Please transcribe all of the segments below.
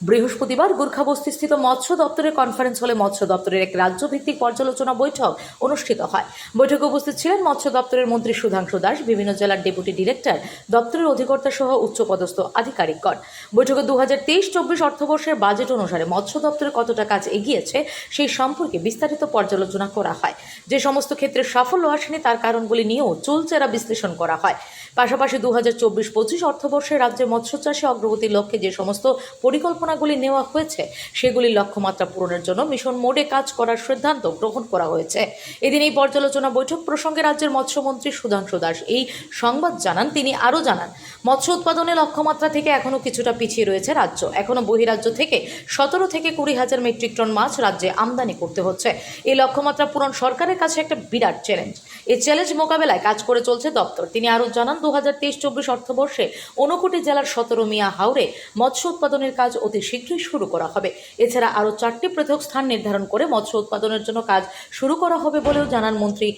বৃহস্পতিবার গুর্খাবস্তিস্থিত মৎস্য দপ্তরের কনফারেন্স হলে মৎস্য দপ্তরের এক রাজ্যভিত্তিক পর্যালোচনা বৈঠক অনুষ্ঠিত হয়। বৈঠকে উপস্থিত ছিলেন মৎস্য দপ্তরের মন্ত্রী সুধাংশু দাস, বিভিন্ন জেলার ডেপুটি ডিরেক্টর, দপ্তরের অধিকর্তা সহ উচ্চপদস্থ আধিকারিকগণ। বৈঠকে দু হাজার তেইশ চব্বিশ অর্থবর্ষের বাজেট অনুসারে মৎস্য দপ্তরে কতটা কাজ এগিয়েছে সেই সম্পর্কে বিস্তারিত পর্যালোচনা করা হয়। যে সমস্ত ক্ষেত্রে সাফল্য আসেনি তার কারণগুলি নিয়েও চুলচেরা বিশ্লেষণ করা হয়। পাশাপাশি দু হাজার চব্বিশ পঁচিশ অর্থবর্ষে রাজ্যে মৎস্য চাষে অগ্রগতির লক্ষ্যে যে সমস্ত পরিকল্পনাগুলি নেওয়া হয়েছে সেগুলির লক্ষ্যমাত্রা পূরণের জন্য মিশন মোডে কাজ করার সিদ্ধান্ত গ্রহণ করা হয়েছে। এদিন এই পর্যালোচনা বৈঠক প্রসঙ্গে রাজ্যের মৎস্যমন্ত্রী সুধাংশু দাস এই সংবাদ জানান, তিনি আরও জানান, মৎস্য উৎপাদনে লক্ষ্যমাত্রা থেকে এখনও কিছুটা পিছিয়ে রয়েছে রাজ্য। এখনও বহিরাজ্য থেকে সতেরো থেকে কুড়ি হাজার মেট্রিক টন মাছ রাজ্যে আমদানি করতে হচ্ছে। এই লক্ষ্যমাত্রা পূরণ সরকারের কাছে একটা বিরাট চ্যালেঞ্জ। এই চ্যালেঞ্জ মোকাবেলায় কাজ করে চলছে দপ্তর। তিনি আরও জানান, দু হাজার তেইশ চব্বিশ অর্থবর্ষে ঊনকোটি জেলার সতেরো মিয়া হাওড়ে মৎস্য উৎপাদনের কাজ অতি শীঘ্রই শুরু করা হবে। এছাড়া আরও চারটি পৃথক স্থান নির্ধারণ করে মৎস্য উৎপাদনের জন্য কাজ শুরু করা হবে বলেও জানান মন্ত্রী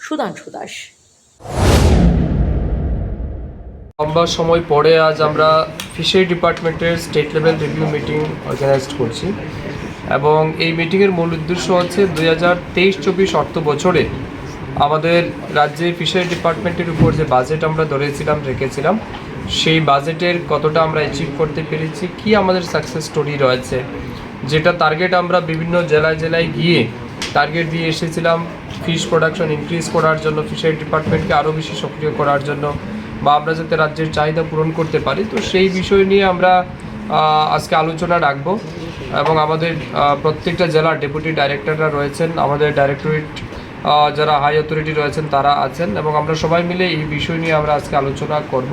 সুধাংশু দাস। লম্বা সময় পরে আজ আমরা ফিশারি ডিপার্টমেন্টের state level review meeting organise করছি এবং এই মিটিংয়ের মূল উদ্দেশ্য হচ্ছে দুই হাজার তেইশ চব্বিশ অর্থ বছরে আমাদের রাজ্যে ফিশারি ডিপার্টমেন্টের উপর যে বাজেট আমরা ধরেছিলাম, রেখেছিলাম সেই বাজেটের কতটা আমরা অ্যাচিভ করতে পেরেছি, কি আমাদের সাকসেস স্টোরি রয়েছে, যেটা টার্গেট আমরা বিভিন্ন জেলায় জেলায় গিয়ে টার্গেট দিয়ে এসেছিলাম ফিশ প্রোডাকশন ইনক্রিজ করার জন্য ফিশারি ডিপার্টমেন্টকে আরও বেশি সক্রিয় করার জন্য, বা আমরা যাতে রাজ্যের চাহিদা পূরণ করতে পারি, তো সেই বিষয় নিয়ে আমরা আজকে আলোচনা রাখব, এবং আমাদের প্রত্যেকটা জেলার ডেপুটি ডাইরেক্টররা রয়েছেন, আমাদের ডাইরেক্টরেট যারা হাই অথরিটি রয়েছেন, তারা আছেন, এবং আমরা সবাই মিলে এই বিষয় নিয়ে আমরা আজকে আলোচনা করব।